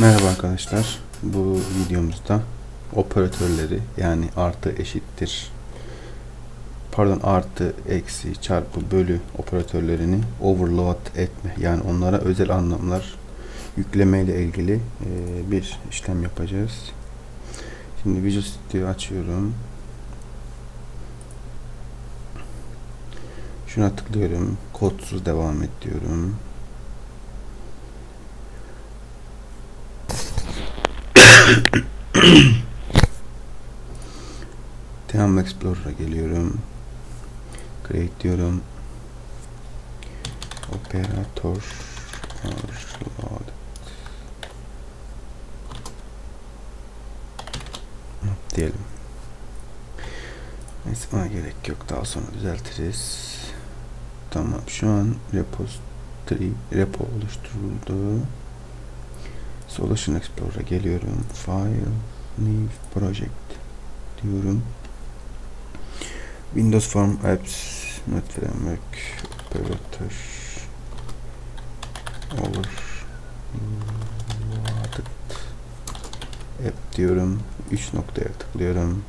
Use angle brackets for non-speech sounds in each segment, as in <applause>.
Merhaba arkadaşlar. Bu videomuzda operatörleri yani artı eşittir pardon artı eksi çarpı bölü operatörlerini overload etme yani onlara özel anlamlar yükleme ile ilgili e, bir işlem yapacağız. Şimdi Visual Studio açıyorum. Şuna tıklıyorum. Kodsuz devam et diyorum. <coughs> Devam Explorer'a geliyorum. Create diyorum. Operator overload. diyelim. Neyse buna gerek yok. Daha sonra düzeltiriz. Tamam. Şu an repository repo oluşturuldu. Solution Explorer'a geliyorum. File, New Project diyorum. Windows Form Apps, Net Framework, Operator, Overloaded App diyorum. 3 noktaya tıklıyorum.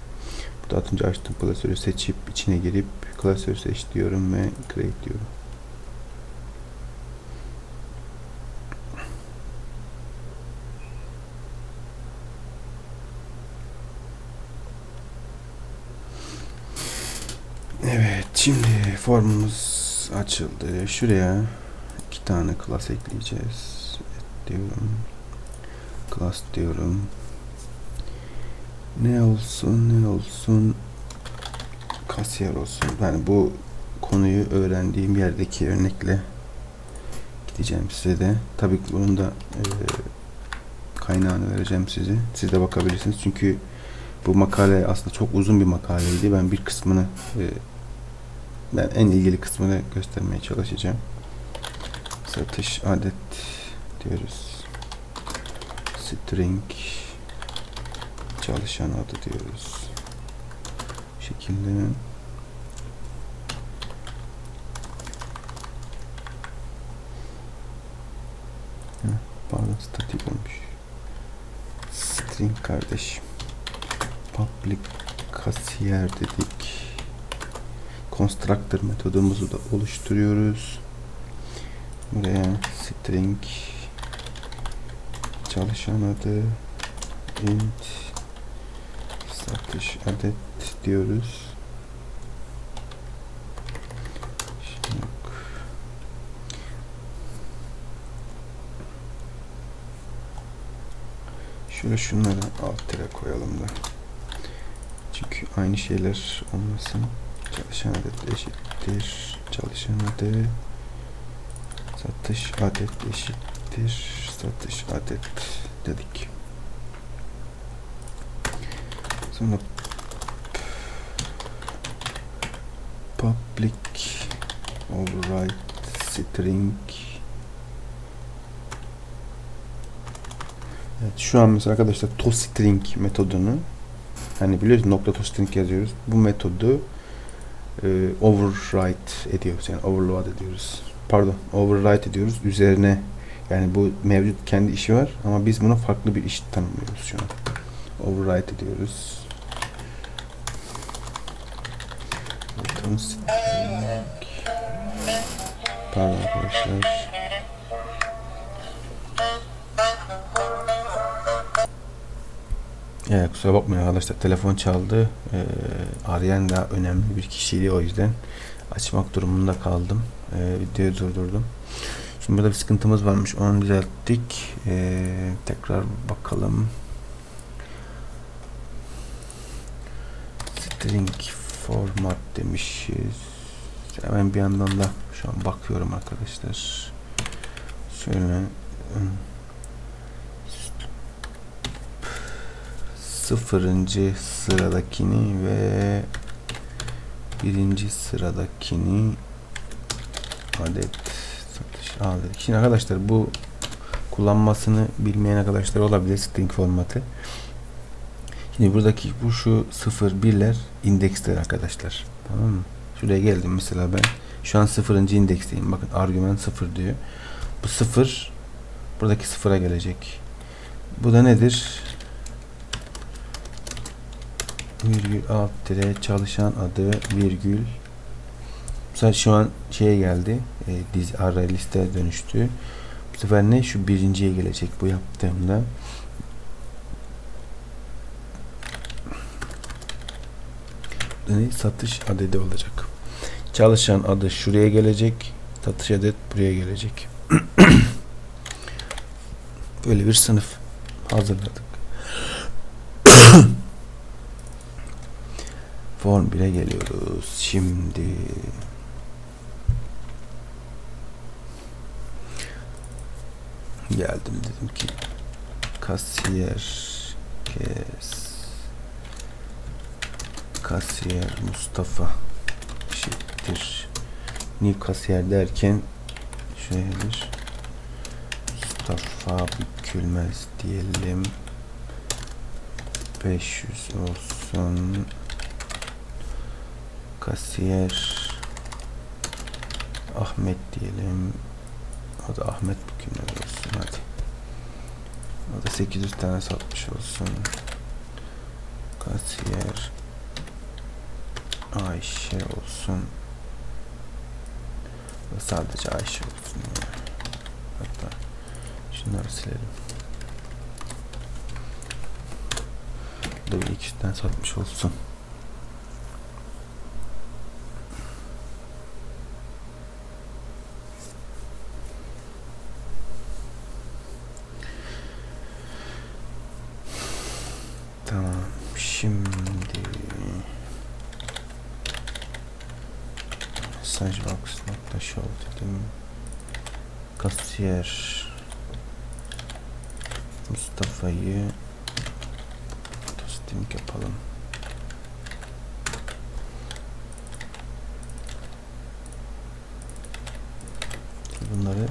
Burada az önce açtığım klasörü seçip içine girip klasör seç diyorum ve create diyorum. Evet şimdi formumuz açıldı. Şuraya iki tane class ekleyeceğiz. Evet diyorum. Class diyorum. Ne olsun ne olsun kasiyer olsun. Yani bu konuyu öğrendiğim yerdeki örnekle gideceğim size de. Tabii ki bunun da e, kaynağını vereceğim size. Siz de bakabilirsiniz. Çünkü bu makale aslında çok uzun bir makaleydi. Ben bir kısmını e, ben en ilgili kısmını göstermeye çalışacağım. Satış adet diyoruz. String çalışan adı diyoruz. Bu şekilde Heh, Pardon statik olmuş. String kardeşim. Public kasiyer dedik. Constructor metodumuzu da oluşturuyoruz. Buraya string çalışan adı int satış adet diyoruz. Şöyle şunları alt tere koyalım da. Çünkü aynı şeyler olmasın. Çalışan adet eşittir. Çalışan adet satış adet eşittir. Satış adet dedik. Sonra public override string Evet, şu an mesela arkadaşlar toString metodunu hani biliyoruz nokta toString yazıyoruz. Bu metodu e, overwrite ediyoruz. Yani overload ediyoruz. Pardon, overwrite ediyoruz. Üzerine yani bu mevcut kendi işi var ama biz buna farklı bir iş tanımlıyoruz şu an. Overwrite ediyoruz. Pardon arkadaşlar. Evet kusura bakmayın arkadaşlar telefon çaldı. Ee, arayan da önemli bir kişiydi o yüzden açmak durumunda kaldım. Ee, videoyu durdurdum. Şimdi burada bir sıkıntımız varmış onu düzelttik. Ee, tekrar bakalım. String format demişiz. Hemen bir yandan da şu an bakıyorum arkadaşlar. Şöyle sıfırıncı sıradakini ve birinci sıradakini adet satış aldık. Şimdi arkadaşlar bu kullanmasını bilmeyen arkadaşlar olabilir string formatı. Şimdi buradaki bu şu 0 birler indeksler arkadaşlar. Tamam mı? Şuraya geldim mesela ben. Şu an 0. indeksteyim. Bakın argüman 0 diyor. Bu 0 buradaki sıfıra gelecek. Bu da nedir? Virgül alt dire çalışan adı virgül. Mesela şu an şeye geldi. E, diz ara liste dönüştü. Bu sefer ne? Şu birinciye gelecek bu yaptığımda. Ne? Satış adedi olacak. Çalışan adı şuraya gelecek. Satış adet buraya gelecek. <clears throat> Böyle bir sınıf hazırladık. Form 1'e geliyoruz. Şimdi. Geldim dedim ki kasiyer kes. Kasiyer Mustafa eşittir. New kasiyer derken şöyle bir Mustafa bükülmez diyelim. 500 olsun kasiyer Ahmet diyelim. O da Ahmet bükülmez olsun hadi. O da 800 tane satmış olsun. Kasiyer Ayşe olsun. Ve sadece Ayşe olsun yani. hatta şunları silelim. Bu 200 tane satmış olsun Tamam. Şimdi mesaj box nokta show dedim. Kasiyer Mustafa'yı tosting yapalım. Bunları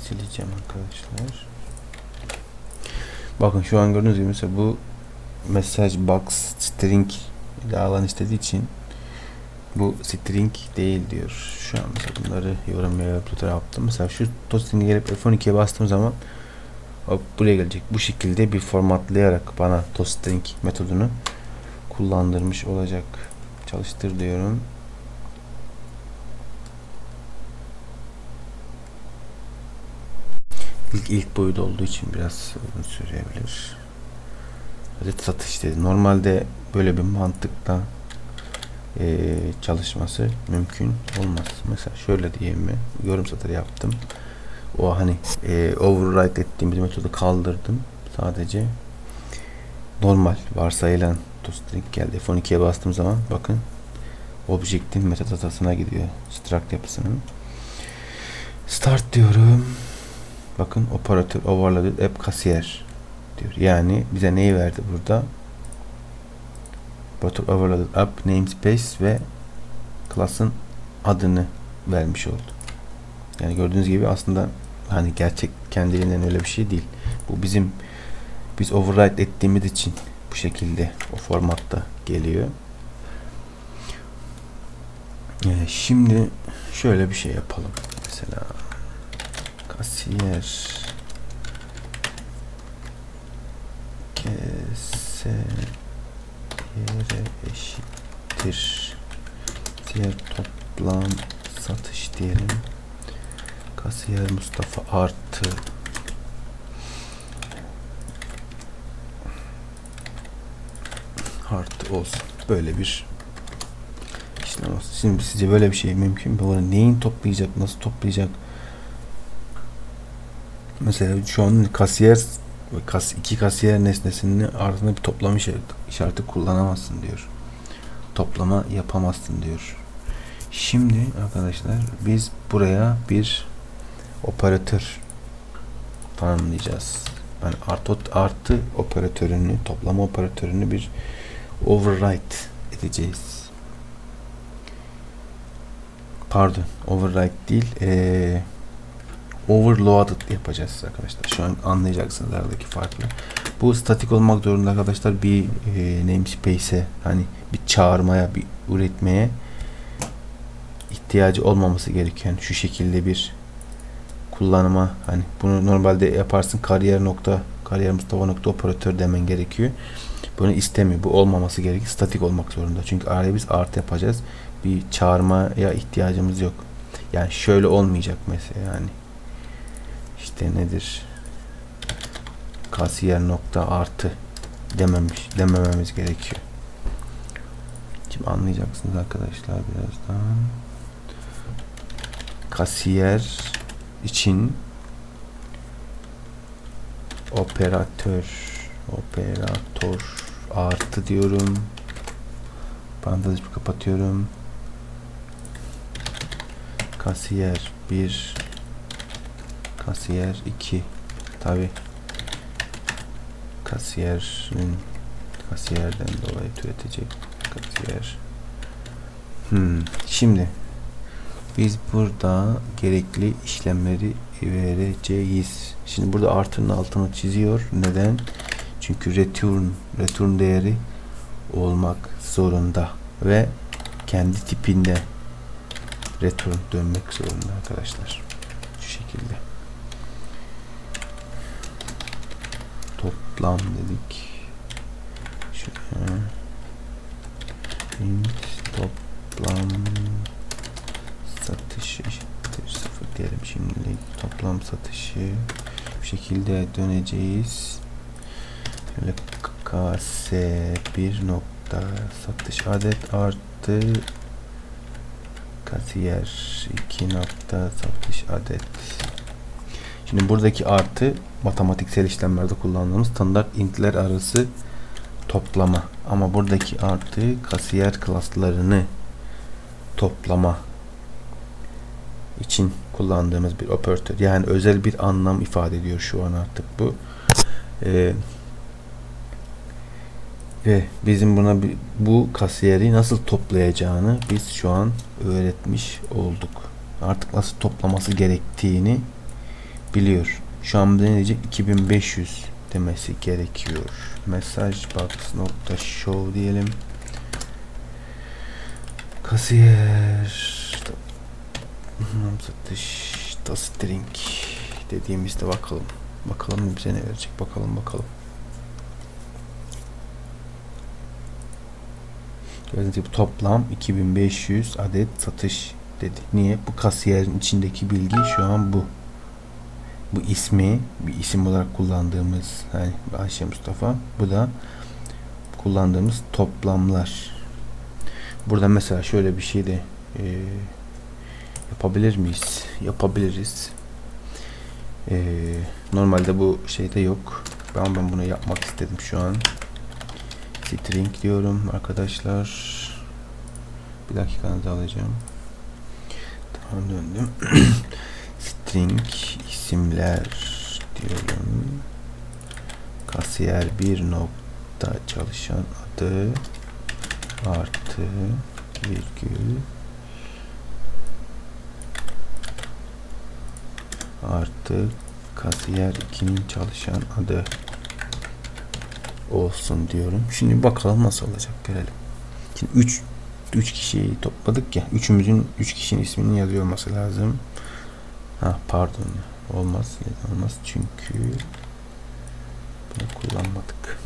sileceğim arkadaşlar. Bakın şu an gördüğünüz gibi mesela bu mesaj box string ile alan istediği için bu string değil diyor. Şu an mesela bunları yorum yapıp yaptım. Mesela şu toastring'e gelip F12'ye bastığım zaman hop buraya gelecek. Bu şekilde bir formatlayarak bana toastring metodunu kullandırmış olacak. Çalıştır diyorum. İlk, ilk boyut olduğu için biraz sürebilir. Adet satış dedi. Normalde böyle bir mantıkla e, çalışması mümkün olmaz. Mesela şöyle diyeyim mi? Yorum satır yaptım. O hani e, override ettiğim bir metodu kaldırdım. Sadece normal varsayılan toString geldi. F12'ye bastığım zaman bakın object'in metadatasına gidiyor. Struct yapısının. Start diyorum. Bakın operatör overloaded app kasiyer diyor. Yani bize neyi verdi burada? Operatör overloaded app namespace ve class'ın adını vermiş oldu. Yani gördüğünüz gibi aslında hani gerçek kendiliğinden öyle bir şey değil. Bu bizim biz override ettiğimiz için bu şekilde o formatta geliyor. Ee, şimdi şöyle bir şey yapalım. Mesela kasiyer kese yere eşittir diğer toplam satış diyelim kasiyer Mustafa artı artı olsun böyle bir işlem olsun. Şimdi sizce böyle bir şey mümkün mü? Bunu neyin toplayacak, nasıl toplayacak? Mesela şu an kasiyer kas, iki kasiyer nesnesinin ardında bir işareti, işareti kullanamazsın diyor. Toplama yapamazsın diyor. Şimdi arkadaşlar biz buraya bir operatör tanımlayacağız. Yani artı, artı operatörünü, toplama operatörünü bir override edeceğiz. Pardon, override değil, ee, overloaded yapacağız arkadaşlar. Şu an anlayacaksınız aradaki farkı. Bu statik olmak zorunda arkadaşlar bir e, namespace'e hani bir çağırmaya, bir üretmeye ihtiyacı olmaması gereken şu şekilde bir kullanıma hani bunu normalde yaparsın kariyer nokta kariyer Mustafa nokta operatör demen gerekiyor. Bunu istemiyor. Bu olmaması gerekiyor. Statik olmak zorunda. Çünkü araya biz artı yapacağız. Bir çağırmaya ihtiyacımız yok. Yani şöyle olmayacak mesela yani. İşte nedir? Kasiyer nokta artı dememiş, demememiz gerekiyor. Şimdi anlayacaksınız arkadaşlar birazdan. Kasiyer için operatör operatör artı diyorum. Parantez kapatıyorum. Kasiyer 1 kasiyer 2 tabi kasiyerin kasiyerden dolayı türetecek kasiyer hmm. şimdi biz burada gerekli işlemleri vereceğiz. Şimdi burada artının altını çiziyor. Neden? Çünkü return return değeri olmak zorunda ve kendi tipinde return dönmek zorunda arkadaşlar. Şu şekilde. Toplam dedik. Şöyle. int toplam satış eşittir sıfır diyelim şimdilik. Toplam satışı bu şekilde döneceğiz. Şöyle ks 1 nokta satış adet artı kasiyer 2 nokta satış adet. Şimdi buradaki artı matematiksel işlemlerde kullandığımız standart intler arası toplama. Ama buradaki artı kasiyer klaslarını toplama için kullandığımız bir operatör. Yani özel bir anlam ifade ediyor şu an artık bu. Ee, ve bizim buna bu kasiyeri nasıl toplayacağını biz şu an öğretmiş olduk. Artık nasıl toplaması gerektiğini biliyor. Şu an ne diyecek? 2500 demesi gerekiyor. Mesaj box show diyelim. Kasiyer satış da string dediğimizde bakalım. Bakalım bize ne verecek. Bakalım bakalım. Gördüğünüz toplam 2500 adet satış dedi. Niye? Bu kasiyerin içindeki bilgi şu an bu. Bu ismi bir isim olarak kullandığımız yani Ayşe Mustafa. Bu da kullandığımız toplamlar. Burada mesela şöyle bir şey de e, yapabilir miyiz? Yapabiliriz. E, normalde bu şeyde yok. Ben ben bunu yapmak istedim şu an string diyorum arkadaşlar. Bir dakikanızı alacağım. Tamam döndüm. <clears throat> string isimler diyorum. Kasiyer bir nokta çalışan adı artı virgül artı kasiyer 2'nin çalışan adı olsun diyorum. Şimdi bakalım nasıl olacak görelim. Şimdi 3 3 kişiyi topladık ya. Üçümüzün 3 üç kişinin ismini yazıyor olması lazım. Ha pardon. Olmaz. Olmaz çünkü bunu kullanmadık.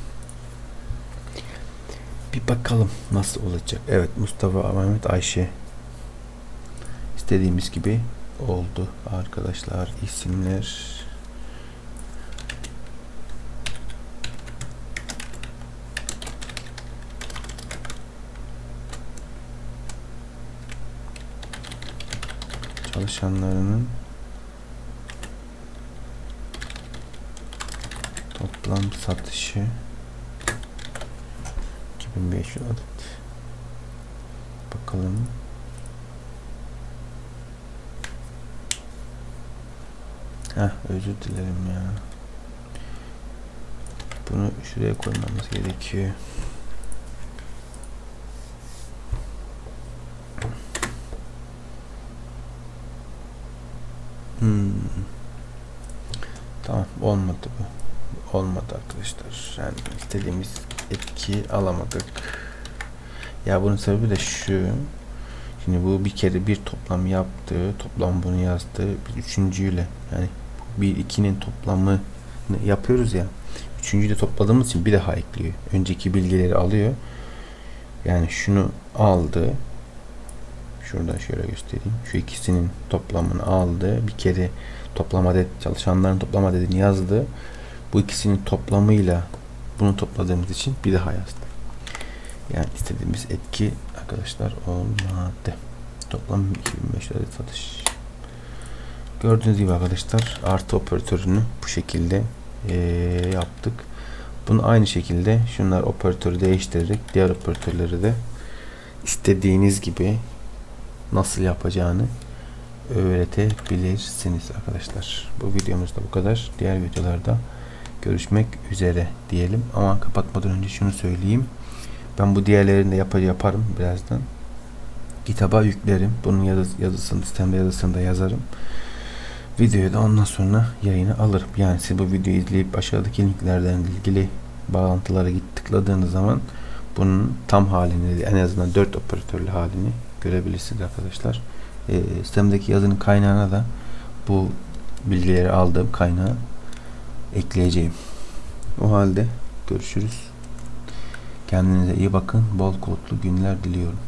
Bir bakalım nasıl olacak. Evet Mustafa Mehmet Ayşe istediğimiz gibi oldu arkadaşlar isimler çalışanlarının toplam satışı 2500 adet. Bakalım. Heh, özür dilerim ya. Bunu şuraya koymamız gerekiyor. Hmm. Tamam olmadı bu. Olmadı arkadaşlar. Yani istediğimiz etki alamadık. Ya bunun sebebi de şu. Şimdi bu bir kere bir toplam yaptı. Toplam bunu yazdı. Bir üçüncüyle yani bir ikinin toplamı yapıyoruz ya. Üçüncüyü de topladığımız için bir daha ekliyor. Önceki bilgileri alıyor. Yani şunu aldı. Şuradan şöyle göstereyim. Şu ikisinin toplamını aldı. Bir kere toplam adet çalışanların toplam adedini yazdı. Bu ikisinin toplamıyla bunu topladığımız için bir daha yazdı. Yani istediğimiz etki arkadaşlar olmadı. Toplam 2500 adet satış. Gördüğünüz gibi arkadaşlar artı operatörünü bu şekilde eee, yaptık. Bunu aynı şekilde şunlar operatörü değiştirerek diğer operatörleri de istediğiniz gibi nasıl yapacağını öğretebilirsiniz arkadaşlar. Bu videomuzda bu kadar. Diğer videolarda görüşmek üzere diyelim. Ama kapatmadan önce şunu söyleyeyim. Ben bu diğerlerini de yap yaparım birazdan. Kitaba yüklerim. Bunun yazı, yazısını, sistemde yazısını da yazarım. Videoyu da ondan sonra yayına alırım. Yani siz bu videoyu izleyip aşağıdaki linklerden ilgili bağlantılara git tıkladığınız zaman bunun tam halini en azından 4 operatörlü halini görebilirsiniz arkadaşlar. Ee, sistemdeki yazının kaynağına da bu bilgileri aldığım kaynağı ekleyeceğim. O halde görüşürüz. Kendinize iyi bakın. Bol kodlu günler diliyorum.